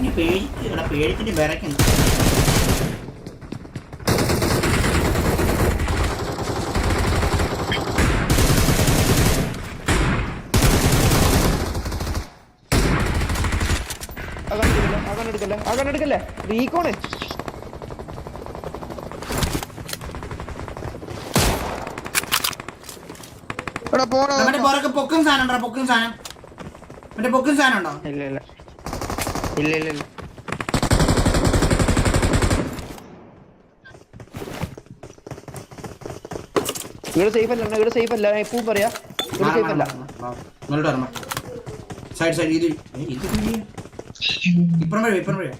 ഇങ്ങനെ പേടിച്ച് ഇവിടെ പേടിച്ചിട്ട് വിറയ്ക്കുന്നു റീകോണ് പൊക്കും സാധനം പൊക്കും സാധനം. മറ്റേ പൊക്കും സാധനം ഉണ്ടോ? ഇല്ല ഇല്ല. ഇല്ല ഇല്ല ഇല്ല. ഇവിടെ സേഫ് അല്ല ഇവിടെ സേഫ് അല്ല. എപ്പോഴും പറയാ. ഇവിടെ സേഫ് അല്ല. സൈഡ് സൈഡ് ഇത്. ഇപ്പുറം വഴി ഇപ്പുറം വഴി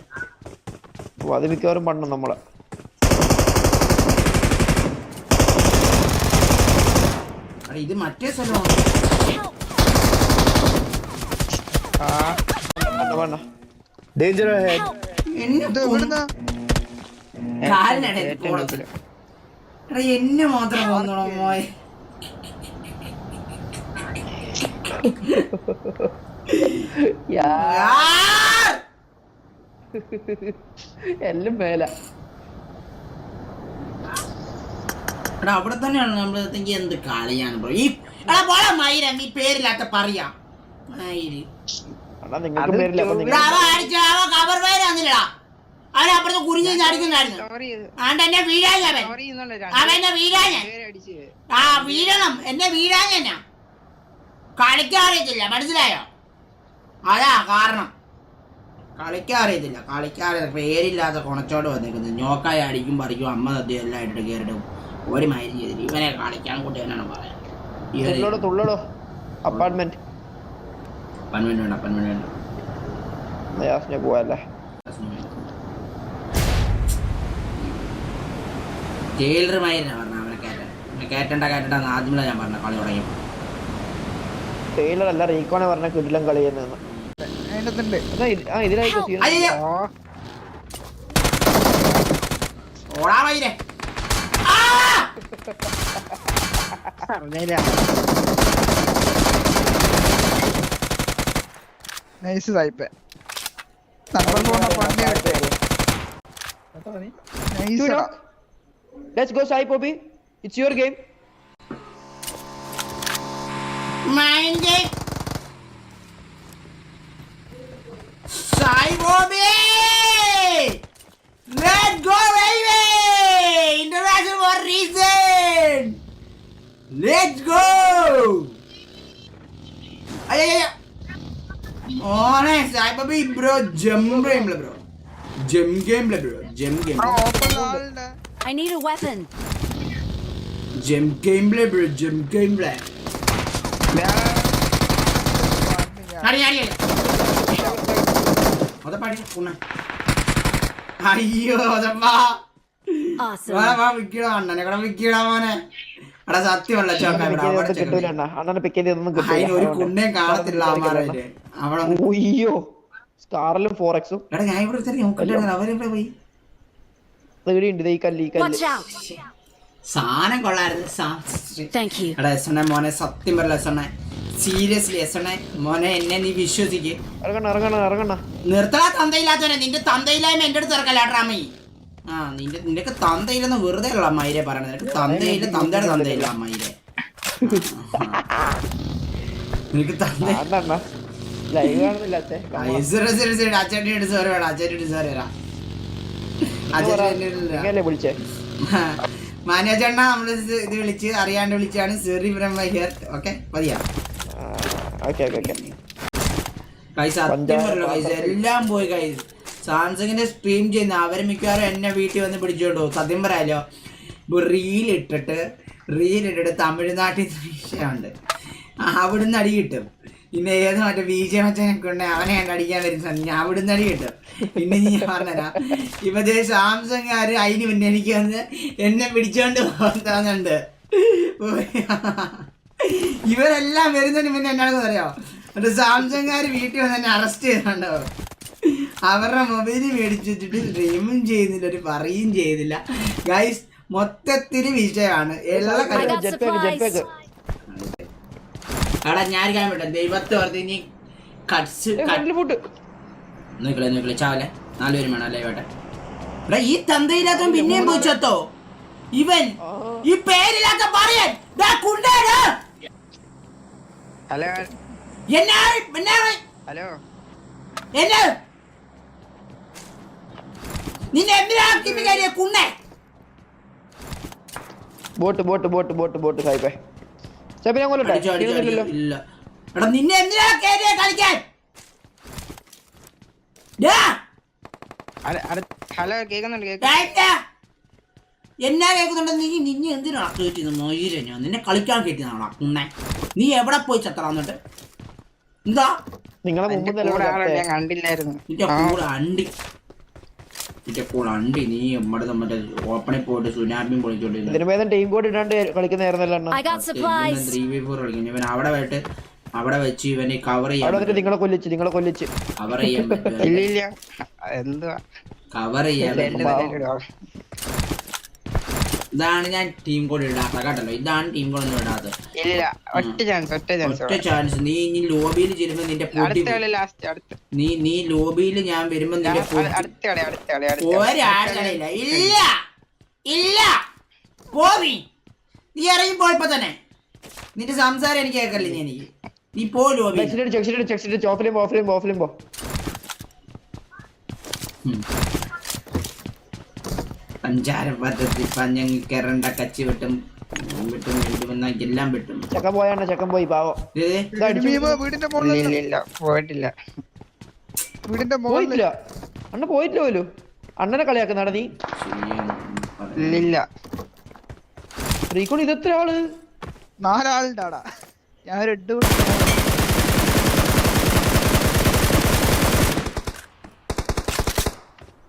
ഓ, അത് മിക്കവാറും പണം നമ്മളെ. ഇത് മറ്റേ സ്ഥലമാണ്. ആ വേണ്ട ahead. എന്നെ മാത്രം പോന്നോളൂ മോയെ. യാ, എല്ലാം മേല. എടാ അവിടെ തന്നെയാണ് നമ്മൾ എന്ത് കളിയാണ് ഈ എടാ പോടാ മയിരം ഈ പേരില്ലാത്ത പറയാ. അണ്ണാ നിങ്ങൾക്ക് പേരില്ല അപ്പൊ നിങ്ങൾ അവൻ അപ്പുറത്ത് ആണ്ട് എന്നെ അവൻ. അവൻ എന്നെ ആ വീഴണം. എന്നെ കളിക്കാൻ അറിയത്തില്ല മനസ്സിലായോ? അതാ കാരണം. കളിക്കാൻ അറിയത്തില്ല കളിക്കാൻ പേരില്ലാത്ത കുണച്ചോട് വന്നേക്കുന്നത്. ഞോക്കായി അടിക്കും പറിക്കും അമ്മ തദ്യം എല്ലാം ഇട്ട് കയറിടും ഒരു ഇവനെ കളിക്കാൻ ഇവനെ തുള്ളടോ തുള്ളടോ. അപ്പാർട്ട്മെന്റ് പന്മന് വേണ്ട പന്മന് വേണ്ട യാസിനെ പോവല്ലേ മൈരനാ പറഞ്ഞ അവനെ കയറ്റാൻ കയറ്റണ്ട കയറ്റണ്ട ആദ്യമല്ല ഞാൻ പറഞ്ഞ കളി തുടങ്ങി. ടൈലർ അല്ല റീക്കോണെ പറഞ്ഞ കിടിലം കളി തന്നെന്ന് അതിന്റെ അകത്തുണ്ട് എന്നാ ഇത്- ആ ഇതിലായിക്കോ സീൻ അയ്യോ ഓ ഓടാ മൈരെ ആ! പറഞ്ഞില്ല നൈസ് സായിപ്പ് നമ്മൾ പോണ പന്നി nice Two knock. Let's go Sai Poppy. It's your game. Mind it. Sai Bobby! Let's go, baby! International for reason! Let's go! അയ്യ ഓനെ സായി ബോബി ബ്രോ ജം ഗെയിമിൽ bro. Jam game bro jam game I need a weapon. Jam game bro jam game പുണ്ണ അയ്യോ അതപ്പാ വിക്കിടാ അണ്ണനെ കട വിക്കിടാ മോനെ. എടാ സത്യമല്ല ചോക്ക അതിന് ഒരു കുണ്ണേ കാണത്തില്ല അവന്മാരെ അവിടെ സ്റ്റാറിലും ഫോർ എക്സും എടാ ഞാൻ ഇവിടെ അവരെവിടെ പോയി? ഈ കല്ല് ഈ കല്ല്. സാധനം കൊള്ളായിരുന്നു എടാ എസ് എണ്ണ മോനെ സത്യം പറയല എസ് എണ്ണ സീരിയസ്ലി എസ് എണ്ണ മോനെ എന്നെ നീ വിശ്വസിക്ക്. നിർത്തല തന്തയില്ലാത്തവനെ. നിന്റെ തന്തയില്ലായ്മ എന്റെ അടുത്ത് ഇറക്കല്ലാട്ടാമേ ആ നിന്റെ നിനക്ക് തന്തയില്ലെന്ന് വെറുതെ ഉള്ള അമ്മായിരെ പറയണത്. നിനക്ക് തന്തയില്ല തന്തയുടെ തന്തയില്ല അമ്മായിരെ നിനക്ക് തന്ത അച്ഛന്റെ അടുത്ത് സോറി വേണം അച്ഛന്റെ അടുത്ത് സോറി വരാം മാനേജണ്ണ നമ്മൾ ഇത് വിളിച്ച് അറിയാണ്ട് വിളിച്ചാണ്. സെറി ബ്രഹ്മ ഹിയർ ഓക്കെ മതിയാ കൈസ് സത്യം പറയല്ലോ കൈസ് എല്ലാം പോയി കൈസ് സാംസങ്ങിന്റെ സ്ട്രീം ചെയ്യുന്ന അവർ മിക്കവാറും എന്നെ വീട്ടിൽ വന്ന് പിടിച്ചോണ്ടോ സത്യം പറയാലോ. റീൽ ഇട്ടിട്ട് റീൽ ഇട്ടിട്ട് തമിഴ്നാട്ടിൽ വിഷയമുണ്ട്. അവിടുന്ന് അടി കിട്ടും. പിന്നെ ഏത് മറ്റേ ബി ജെ മച്ചനൊക്കെ ഉണ്ട് അവനെ ഞാൻ അടിക്കാൻ വരുന്ന ഞാൻ അവിടുന്ന് അടി കിട്ടും. പിന്നെ ഞാൻ പറഞ്ഞുതരാം ഇപ്പൊ ദേ സാംസങ്കാര് അതിന് മുന്നേ എനിക്ക് വന്ന് എന്നെ പിടിച്ചോണ്ട് പോകുന്നുണ്ട്. ഇവരെല്ലാം വരുന്നതിന് മുന്നേ എന്നാണെന്ന് പറയാം? മറ്റേ സാംസങ്കാര് വീട്ടിൽ വന്ന് എന്നെ അറസ്റ്റ് ചെയ്തിട്ടുണ്ടോ അവരുടെ മൊബൈൽ മേടിച്ചു വെച്ചിട്ട് സ്ട്രീമും ചെയ്യുന്നില്ല ഒരു പറയും ചെയ്തില്ല. ഗൈസ് മൊത്തത്തിന് വിഷയമാണ് എല്ലാ എടാ ഞാൻ കാര്യം വിട്ടെ ദൈവത്തെ ഓർത്ത് ഇനി കട്സ് നോക്കളെ നോക്കളെ ചാവലെ നാലുപേരും വേണം അല്ലേ? വേട്ടെ എടാ ഈ തന്തയിലാക്കാൻ പിന്നെയും പോയി ചത്തോ ഇവൻ ഈ പേരിലാക്ക പറയാൻ. ഹലോ. എന്നാ എന്നാ? ഹലോ. എന്നാ? നിന്നെ എന്തിനാ കുണ്ണേ? Bot bot bot bot bot സായിപ്പേ. സായിപ്പേ ഞാൻ കൊല്ലട്ടെ. ഇല്ല. എടാ നിന്നെ എന്തിനാ കേറിയ കളിക്കാൻ? ഡാ, ഹലോ കേക്കുന്നുണ്ട്. എന്നാ കേൾക്കുന്നുണ്ട് നീ നിന്നെ എന്തിനാ മൊയിര ഞാൻ. നിന്നെ കളിക്കാൻ കേട്ടിനാണോ കുണ്ണെ? നീ എവിടെ പോയി ചത്ര വന്നിട്ട് എന്താ? നിങ്ങളെ മുമ്പ് നിലവിലെ ഞാൻ കണ്ടില്ലായിരുന്നു. നിന്റെ കൂടെ അണ്ടി കൂടെ അണ്ടി നീ നമ്മുടെ മറ്റേ ഓപ്പണിൽ പോയിട്ട് സുനാമിയും പൊളിച്ചോണ്ടിരുന്നു ടീം കോഡ് ഇടാണ്ട് കളിക്കുന്നതായിരുന്നല്ലോ ത്രീ ബി ഫോർ കളിക്കുന്നു ഇവൻ അവിടെ പോയിട്ട് അവിടെ വെച്ച് ഇവനെ കവർ ചെയ്യാൻ നിങ്ങളെ കൊല്ലിച്ച് നിങ്ങളെ കൊല്ലിച്ച്. കവർ ചെയ്യാൻ പറ്റും. ഇല്ല ഇല്ല എന്തുവാ കവർ ചെയ്യാൻ. ഇതാണ് ഞാൻ ടീം കോഡ് ഇടാത്ത കേട്ടല്ലോ. ഇതാണ് ടീം കോഡ് ഒന്നും ഇടാത്തത്. ഇല്ല ഒറ്റ ചാൻസ് ഒറ്റ ചാൻസ് ഒറ്റ ചാൻസ് നീ ഇനി ലോബിയിൽ ചെല്ലുമ്പോ നിന്റെ പൊട്ടി അടുത്ത കളി ലാസ്റ്റ് അടുത്ത. നീ നീ ലോബിയിൽ ഞാൻ വരുമ്പോ നിന്റെ. ഒരാഴ്ചയില്ല ഇല്ല! ഇല്ല! പോവി! നീ ഇറങ്ങി പോയപ്പോ തന്നെ. നിന്റെ സംസാരം എനിക്ക് കേൾക്കല്ലേ ഞാൻ എനിക്ക്? നീ പോ ലോബി ചെക്സിട്ട് ചെക്സിട്ട് ചെക്സിട്ട് ചോഫിലും ഓഫിലും ഓഫിലും പോ. പഞ്ചാരം പദ്ധതി പഞ്ഞങ്ങി കരണ്ട കച്ചി വെട്ടും വെട്ടും വെട്ടുമെന്ന എല്ലാം വെട്ടും. ചെക്കൻ പോയാണ് ചെക്കൻ പോയി പാവോ. വീടിന്റെ പോയിട്ടില്ല. വീടിന്റെ പോയിട്ടില്ല. അണ്ണ പോയിട്ടില്ല പോലും. അണ്ണനെ കളിയാക്കുന്നാടാ നീ. ഇല്ല ഇല്ല റീക്കോൺ ഇതെത്ര ആൾ? നാലാളുണ്ടാടാ. ഞാൻ ഒരു എട്ട്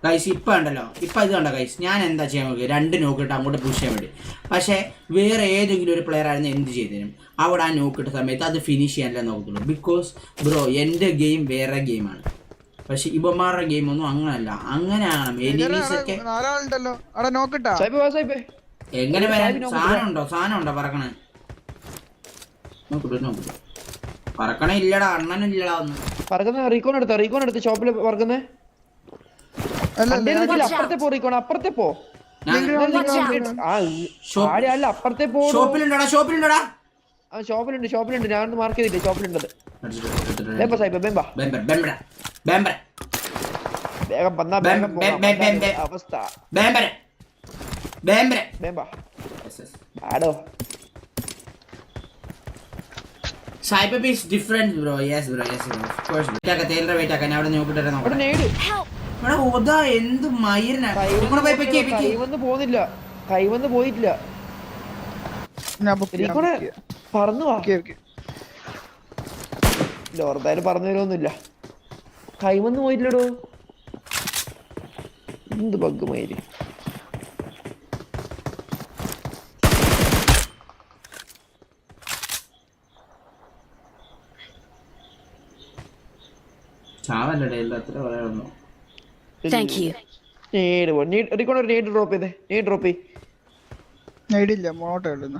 ഗൈസ് ഇപ്പൊ ഉണ്ടല്ലോ ഇപ്പൊ ഇത് കണ്ടോ ഗൈസ് ഞാൻ എന്താ ചെയ്യാൻ നോക്കി രണ്ട് നോക്കിട്ട് അങ്ങോട്ട് പുഷ് ചെയ്യാൻ വേണ്ടി. പക്ഷേ വേറെ ഏതെങ്കിലും ഒരു പ്ലെയർ ആയിരുന്നു എന്ത് ചെയ്തേനും? അവിടെ ആ നോക്കിട്ട സമയത്ത് അത് ഫിനിഷ് ചെയ്യാനല്ലേ നോക്കത്തുള്ളൂ. ബിക്കോസ് ബ്രോ എന്റെ ഗെയിം വേറെ ഗെയിമാണ് പക്ഷെ ഇവന്മാരുടെ ഗെയിം ഒന്നും അങ്ങനല്ല. അങ്ങനെയാണ് എനിമീസ് ഒക്കെ എങ്ങനെ വരാൻ? സാധനമുണ്ടോ സാധനമുണ്ടോ സാധനം ഉണ്ടോ? സാധനം ഉണ്ടോ? പറക്കണേ. നോക്കിട്ടു നോക്കിട്ടു പറക്കണേ ഇല്ലടാ. അണ്ണനും ഇല്ലടാ ഒന്ന്. പറക്കുന്ന റീക്കോൺ എടുത്ത? റീക്കോൺ എടുത്ത് ഷോപ്പിൽ പറക്കുന്നേ. അപ്പുറത്തെ പോ അപ്പുറത്തെ പോ. അല്ല അപ്പുറത്തെ പോ ഷോപ്പിലുണ്ടോടാ ഷോപ്പിലുണ്ടോടാ. ആ ഷോപ്പിലുണ്ട് ഷോപ്പിലുണ്ട്. ഞാൻ മാർക്ക് ചെയ്തില്ല ഷോപ്പിലുണ്ടത്. ബേമ്പ ബേമ്പ വേഗം വന്നാ വേഗം. അവസ്ഥ. ആടോ. Is different bro yes bro yes bro of course wait ആക്കാം തേലിന്റെ വെയിറ്റ് ആക്കാം ഞാൻ അവിടെ നോക്കിട്ട് ഇവിടെ നോക്കട്ടെ. നേട്. Help! ഇവിടെ എന്ത് പോകുന്നില്ല കൈവന്ന് പോയിട്ടില്ല. പറന്നു വാ. Okay, okay. ലോർദാര് പറഞ്ഞു തരുമൊന്നുമില്ല കൈവന്ന് പോയില്ലടോ എന്ത് ബഗ് മയിൽ ചാവല്ലേ അത്ര പറയാനുള്ളൂ. Thank you. നീഡ് പോ നീഡ് റീക്കോൺ ഒരു നേട് ഡ്രോപ്പ് ചെയ്തേ. നീഡ് ഡ്രോപ്പ് ചെയ് നേടിയില്ല മോട്ടോ ഇടുന്ന.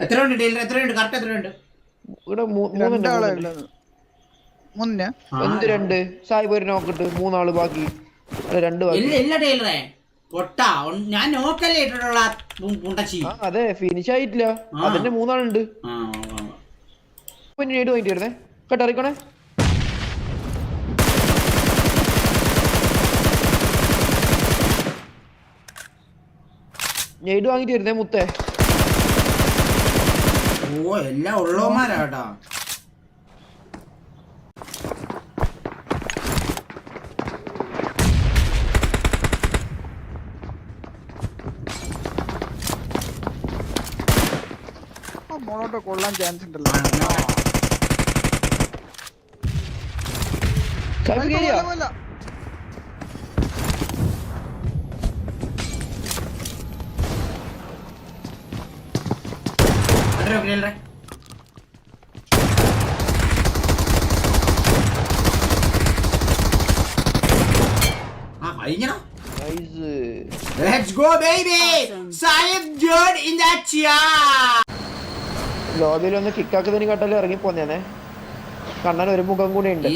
എത്ര ഉണ്ട് ഡീലർ എത്ര ഉണ്ട് കറക്റ്റ് എത്ര ഉണ്ട് ഇവിടെ മൂ- മൂന്നെണ്ണം രണ്ടാളെ മൂന്നെണ്ണം. ഉള്ളത് മുന്നേ എന്ത് രണ്ട് സായിബ് ഒരു നോക്കിട്ട് മൂന്നാൾ ബാക്കി. രണ്ട് ബാക്കി. ഇല്ല ഇല്ല ടൈലറേ. പൊട്ടാ. ഞാൻ നോക്കല്ലേ ഇട്ടിട്ടുള്ള അതെ ഫിനിഷ് ആയിട്ടില്ല. അതിന്റെ മൂന്നാളുണ്ട്. പിന്നെ നേട് വരുന്നേ. കേട്ടോ അറിയിക്കണേ നേട് വാങ്ങിട്ട് വരുന്നേ മുത്തേ. ഓ എല്ലാം ഉള്ളവന്മാരാ മോളോട്ട് കൊള്ളാൻ ചാൻസ് ഉണ്ടല്ലോ. കേറിയോ കൊല്ല, കൊല്ല. എത്ര ടൈലറേ ആ കഴിഞ്ഞോ Let's go, baby! Saib Jude in the chair! ലോബിയിൽ ഒന്ന് കിക്കാക്കുന്നതിന് കേട്ടാലും ഇറങ്ങി പോന്നേനെ കണ്ണൻ ഒരു മുഖം കൂടി ഉണ്ട്.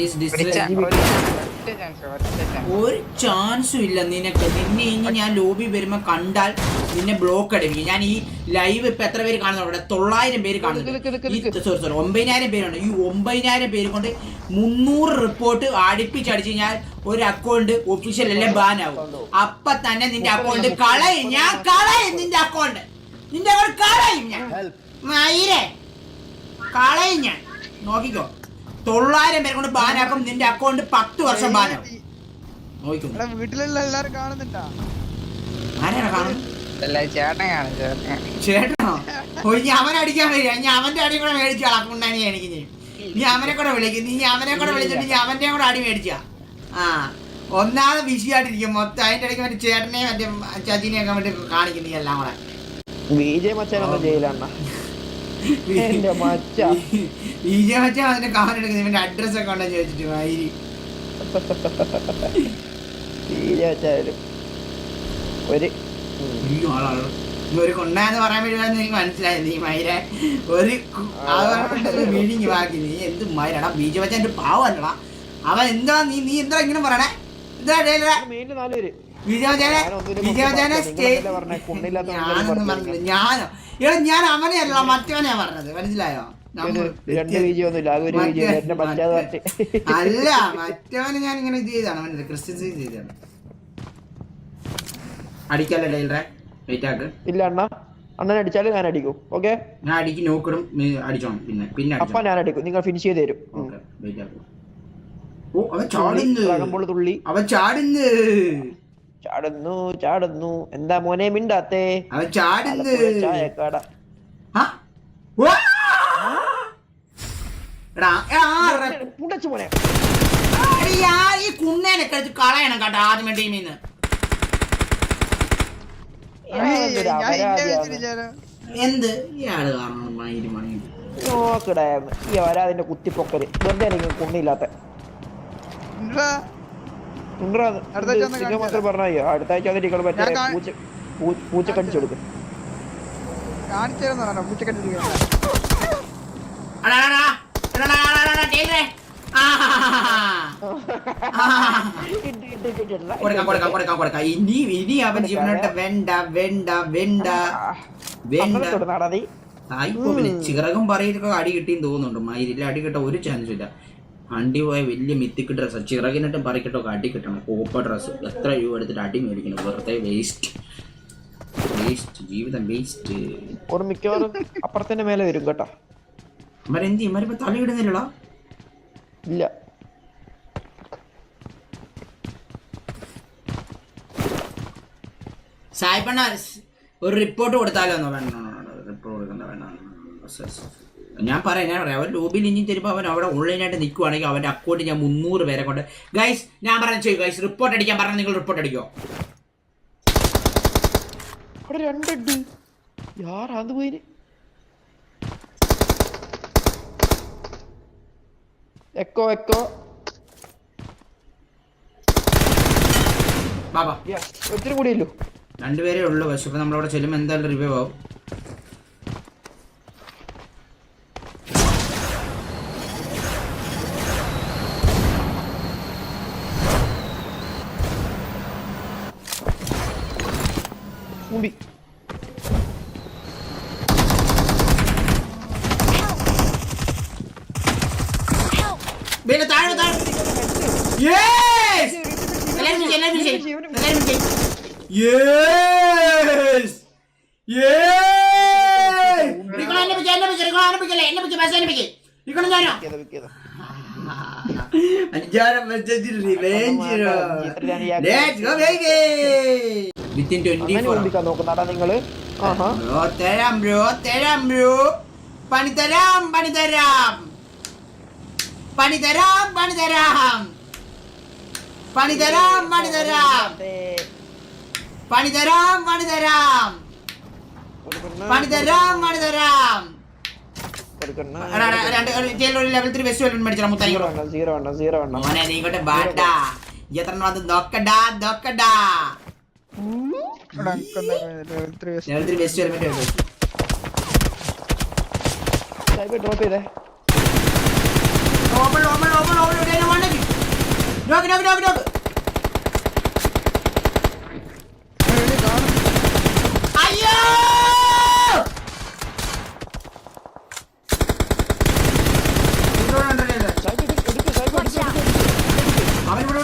ഒരു ചാൻസ് ഇല്ല നിനക്ക്. നിന്നെ ഇനി ഞാൻ ലോബി വരുമ്പോ കണ്ടാൽ നിന്നെ ബ്ലോക്ക് അടിപ്പിക്കും ഞാൻ ഈ ലൈവ് ഇപ്പൊ എത്ര പേര് കാണുന്നു? അവിടെ തൊള്ളായിരം പേര് കാണുന്നുണ്ട് സോറി സോറി ഒമ്പതിനായിരം പേരുണ്ട്. ഈ ഒമ്പതിനായിരം പേര് കൊണ്ട് മുന്നൂറ് റിപ്പോർട്ട് അടുപ്പിച്ചടിച്ച് ഞാൻ ഒരു അക്കൗണ്ട് ഒഫീഷ്യൽ അല്ലേ ബാൻ ആവും. അപ്പൊ തന്നെ നിന്റെ അക്കൗണ്ട് കളയും. ഞാൻ കളയും നിന്റെ അക്കൗണ്ട് നിന്റെ അക്കൗണ്ട് കളയും ഞാൻ. മയിരെ കളയും ഞാൻ. നോക്കിക്കോ. തൊള്ളായിരം പേരെ കൊണ്ട് ബാനാക്കും. നിന്റെ അക്കൗണ്ട് പത്ത് വർഷം ബാനാകും നോക്കിക്കോ. വീട്ടിലുള്ള എല്ലാരും കാണുന്നുണ്ടോ? ആരാണ് കാണുന്നത്? ചേട്ടനോ. ഓ ഇനി അവൻ അടിക്കാൻ വരിക. ഇനി അവന്റെ അടി കൂടെ മേടിച്ചു കളക്കുണ്ടാനി എനിക്ക് നീ അവനെ കൂടെ വിളിക്കും. നീ അവനെ കൂടെ വിളിച്ചിട്ട് നീ അവന്റെ കൂടെ അടി മേടിച്ചാ. ആ ഒന്നാമത് ബിസിയായിട്ടിരിക്കും മൊത്തം അതിന്റെ ഇടയ്ക്ക് മറ്റേ ചേട്ടനെയും മറ്റേ ചതിനെയൊക്കെ മറ്റേ കാണിക്കും നീ എല്ലാം കൂടെ. മച്ചാനൊന്നും എന്റെ മച്ച. വിജയ മച്ച അതിന്റെ കമന്റ് എടുക്കുന്നത് ഇവന്റെ അഡ്രസ് ഒക്കെ ഉണ്ടെന്ന് ചോദിച്ചിട്ട് വൈരി വിജയ മച്ചായാലും ഒരു ഒരു കൊണ്ടാന്ന് പറയാൻ വേണ്ടി എനിക്ക് മനസ്സിലായി. നീ മൈര. ഒരു മീനിങ് ബാക്കി. നീ എന്ത് മൈരടാ? ബീജ വെച്ച എന്റെ പാവല്ലടാ. അവൻ എന്താ നീ നീ എന്താ ഇങ്ങനെ പറയണേ? എന്താ വിജയവചാനെ വിജയവചാനെ ഞാനൊന്നും പറഞ്ഞില്ല. ഞാനോ എടാ ഞാൻ അവനെ അല്ല മറ്റവനെയാ പറഞ്ഞത്. മനസ്സിലായോ? അല്ല മറ്റവന് ഞാൻ ഇങ്ങനെ ഇത് ചെയ്താണ് മനസ്സിലായി? ക്രിസ്ത്യൻസ് ചെയ്താണ് അടിക്കല്ലേ ഡെയിലറെ വെയിറ്റ് ആക്ക്. ഇല്ല അണ്ണ. അണ്ണൻ അടിച്ചാലും ഞാൻ അടിക്കും. ഓക്കെ ഞാൻ അടിക്ക് നോക്കിടും അടിച്ചോണം. പിന്നെ പിന്നെ അപ്പൊ ഞാൻ അടിക്കും. നിങ്ങൾ ഫിനിഷ് ചെയ്ത് തരും. വെയിറ്റ് ആക്ക്. ഓ അവൻ ചാടുന്നു. തുള്ളി. അവൻ ചാടുന്നു. ചാടുന്നു ചാടുന്നു. എന്താ മോനെ മിണ്ടാത്തേ? ചായക്കാട. പുണ്ടച്ചു മോനെ. ഈ വരാതിന്റെ കുത്തിപ്പൊക്കൽ. വെറുതെ കുന്നില്ലാത്ത. മാത്രം അടുത്ത പൂച്ച പൂച്ച ഇനി ഇനി അവൻ ജീവനോട്ട് വേണ്ട വേണ്ട വേണ്ട. വേണ്ട. ചിറകും പറയൊക്കെ അടി കിട്ടിയെന്ന് തോന്നുന്നുണ്ട്. മയിലില്ല അടി കിട്ട ഒരു ചാൻസ് ഇല്ല. വണ്ടി പോയ വലിയ മിത്തിക്ക് ഡ്രസ്സ് ചിറകിനിട്ടും പറക്കിട്ടോ അടി കിട്ടണം കോപ്പ ഡ്രസ്സ് എത്ര രൂപ എടുത്തിട്ട് അടി മേടിക്കണം വെറുതെ വേസ്റ്റ് വേസ്റ്റ് ജീവിതം വേസ്റ്റ് ഒരു മിക്കവാറും അപ്പുറത്തിന്റെ മേലെ വരും കേട്ടോ ഇവരെന്തി ഇവരിപ്പോ തലയിടുന്നില്ലടാ ഇല്ല സായിപ്പണ്ണ ഒരു റിപ്പോർട്ട് കൊടുത്താലോ എന്നോ വേണ്ട റിപ്പോർട്ട് കൊടുക്കണ്ട വേണ്ട ഞാൻ പറയാം ഞാൻ പറയാം. അവൻ ലോബിയിൽ ഇനി തരുമ്പോൾ അവൻ അവിടെ ഓൺലൈനായിട്ട് നിൽക്കുവാണെങ്കിൽ അവന്റെ അക്കൗണ്ട് ഞാൻ മുന്നൂറ് പേരെ കൊണ്ട് ഗൈസ് ഞാൻ പറഞ്ഞു ചെയ്യും. ഗൈസ് റിപ്പോർട്ട് അടിക്കാൻ പറഞ്ഞു നിങ്ങൾ റിപ്പോർട്ട് അടിക്കോ? അവിടെ യാറാന്ന് എക്കോ എക്കോ ബാബാ. ഒത്തിരി കൂടിയല്ലോ? രണ്ടുപേരേ ഉള്ളൂ. പക്ഷെ ഇപ്പൊ നമ്മളവിടെ ചെല്ലുമ്പോൾ എന്തായാലും റിവ്യൂ ആവും. താഴെ താഴെ യെസ് എല്ലാവരും എല്ലാവരും എല്ലാവരും യെസ് യെസ് റിക്കോ എന്നെ പിടിക്ക് എന്നെ പിടിക്ക് റിക്കോ ആരംഭിക്കല്ലേ എന്നെ അഞ്ചാറ് ലെറ്റ്സ് ഗോ ബേബി 24 ഓടിക്കാൻ നോക്കുന്നാടാ നിങ്ങൾ ആഹാ ബ്രോ തരാം ബ്രോ തരാം ബ്രോ പണി തരാം പണി തരാം പണി തരാം പണി തരാം പണി തരാം പണി തരാം പണി തരാം പണി തരാം പണി തരാം ഓപ്പൺ ഓപ്പൺ ഓപ്പൺ ഓപ്പൺ ഇവിടെ ഞാൻ നോക്ക് നോക്ക് നോക്ക് നോക്ക്. അയ്യോ! അവൻ ഇവിടെ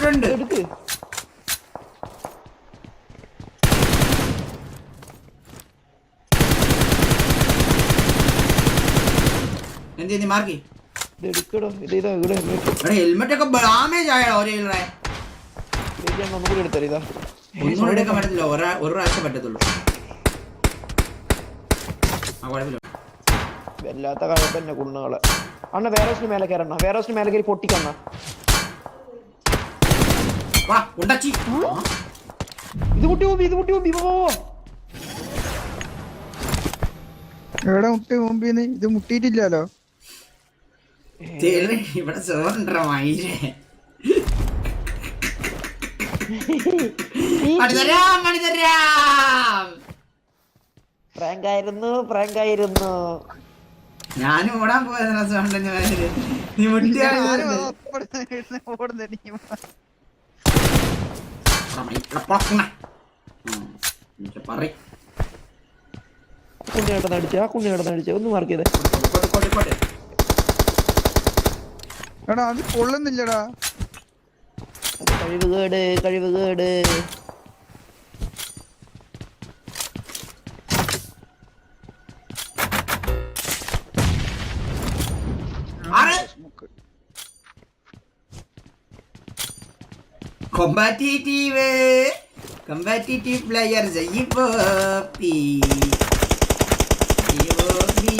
ഹെൽമെറ്റ് ഒക്കെ ഡാമേജ് ആയോ ഒരേ ഇല്ലേ. ഇത് ഞാൻ ഒന്നുകൂടി എടുത്തരാം ഇതാ. ഒന്നും എടുക്കാൻ പറ്റത്തില്ല. ഒരാ ഒരു പ്രാവശ്യം പറ്റത്തുള്ളൂ. ആ കുഴപ്പമില്ല. വല്ലാത്ത കഴപ്പന്നെ കുണ്ണുകളെ അണ്ണ വേറോസിന് മേലെ കയറണ്ണ വേറോസിന് മേലെ കയറി പൊട്ടിക്കണ്ണ ഇത് കുട്ടി ഇത് കുട്ടി പോയി പോ എവിടെ മുട്ടി മുമ്പിന്ന് ഇത് മുട്ടിയിട്ടില്ലല്ലോ. ഇവിടെ ചോറുണ്ടോ മയിലേ. മണിതരാം മണിതരാം പ്രാങ്ക് ആയിരുന്നു പ്രാങ്ക് ആയിരുന്നു ഞാനും ഓടാൻ പോയതിനാ രസമുണ്ടെന്ന് പറഞ്ഞത് നീ കുണ്ണി കിടന്ന് അടിച്ച ആ കുണ്ണി കിടന്നടിച്ചു അടിച്ച. ഒന്ന് മാർക്ക് ചെയ്തേ. എടാ അത് കൊള്ളുന്നില്ലടാ കഴിവുകേട് കഴിവുകേട് ആറ് കോമ്പാറ്റീറ്റീവ് കോമ്പാറ്റീറ്റീവ് പ്ലെയർ സയ്യിബോബി സയ്യിബോബി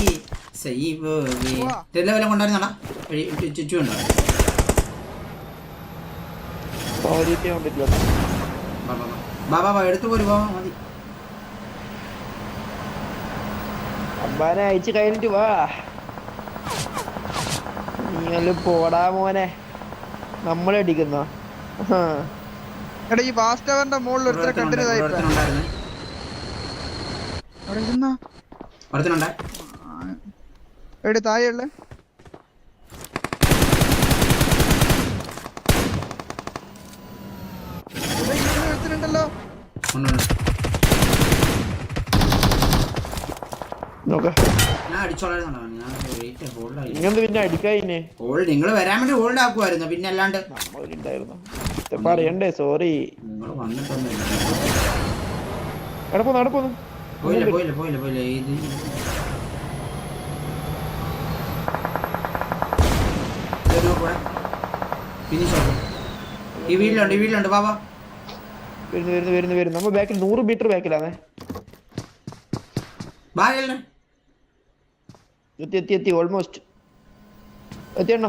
വാ. ടെല്ല വല്ലതും കൊണ്ടായിരുന്നാടാ ചുറ്റു ഉണ്ടോ പറ്റില്ല ബാ എടുത്തു പോരു ബാബാ മതി. അമ്പാനെ അയച്ചു കഴിഞ്ഞിട്ട് വാ. നീ പോടാ മോനെ. നമ്മളടിക്കുന്ന എടാ ഈ അവറിന്റെ മുകളിൽ ഒരുത്തരെ അവിടെ ഇരുന്നാ? ഒരുത്തനുണ്ടേ എവിടെ താഴെയുള്ള എടുത്തിട്ടുണ്ടല്ലോ നിങ്ങൾ വരാൻ വേണ്ടി ഹോൾഡ് ആക്കുമായിരുന്നു പിന്നെ അല്ലാണ്ട്. പറയണ്ടേ സോറി എടപ്പോന്ന് എടപ്പോന്ന് പോയില്ല പോയില്ല പോയില്ല പോയില്ല. ഫിനിഷ് ഈ വീട്ടിലുണ്ട് ഈ വീട്ടിലുണ്ട്. ബാബാ വരുന്നു വരുന്നു വരുന്നു വരുന്നു. നമ്മ ബാക്കിൽ നൂറ് മീറ്റർ ബാക്കിലാണേ ബാഗല്ലേ എത്തി എത്തി എത്തി ഓൾമോസ്റ്റ് എത്തി അണ്ണ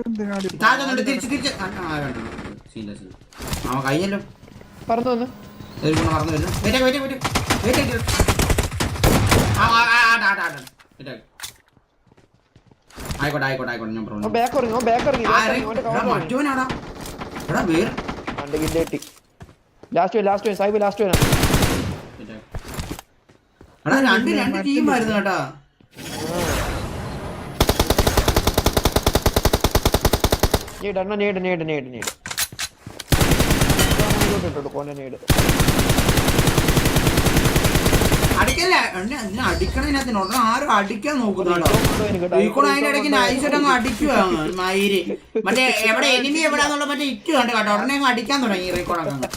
എന്തിനാടി താഴെ തിരിച്ച് തിരിച്ച്. ആ, ആ, വേണ്ട, വേണ്ട. സീനില്ല, സീനില്ല. അവൻ കഴിഞ്ഞല്ലോ പറഞ്ഞു വന്ന്. മറന്നു വരുന്നു വെയിറ്റ് വെയിറ്റ് വെയിറ്റ് വെയിറ്റ് ആ ആയിക്കോട്ടെ ആയിക്കോട്ടെ ആയിക്കോട്ടെ ഞാൻ പറഞ്ഞു ബാക്ക് ഇറങ്ങി ബാക്ക് ഇറങ്ങി മറ്റവനാടാ എടാ വേറെ രണ്ട് കില്ല് കിട്ടി. ലാസ്റ്റ് ലാസ്റ്റ് സാഹിബ് ലാസ്റ്റ് വരാം എടാ രണ്ട് രണ്ട് ടീമായിരുന്നു കേട്ടാ. നീട് അണ്ണ നീട് നീട് നീട് നീട് കോനെ നീട് അടിക്കല്ല? എന്നെ എന്നെ അടിക്കണതിനകത്തിന് ആരും അടിക്കാൻ നോക്കുന്നുണ്ടോ ഈ കൂടെ അതിന്റെ ഇടയ്ക്ക് നൈസായിട്ട് അടിക്കുവാണ് മയിര് മറ്റേ എവിടെ എനിമി എവിടാന്നുള്ള മറ്റേ ഇറ്റ് കണ്ട് കേട്ടോ. ഉടനെ അങ്ങ് അടിക്കാൻ തുടങ്ങി ഈ റെക്കോർഡൊക്കെ അങ്ങ്.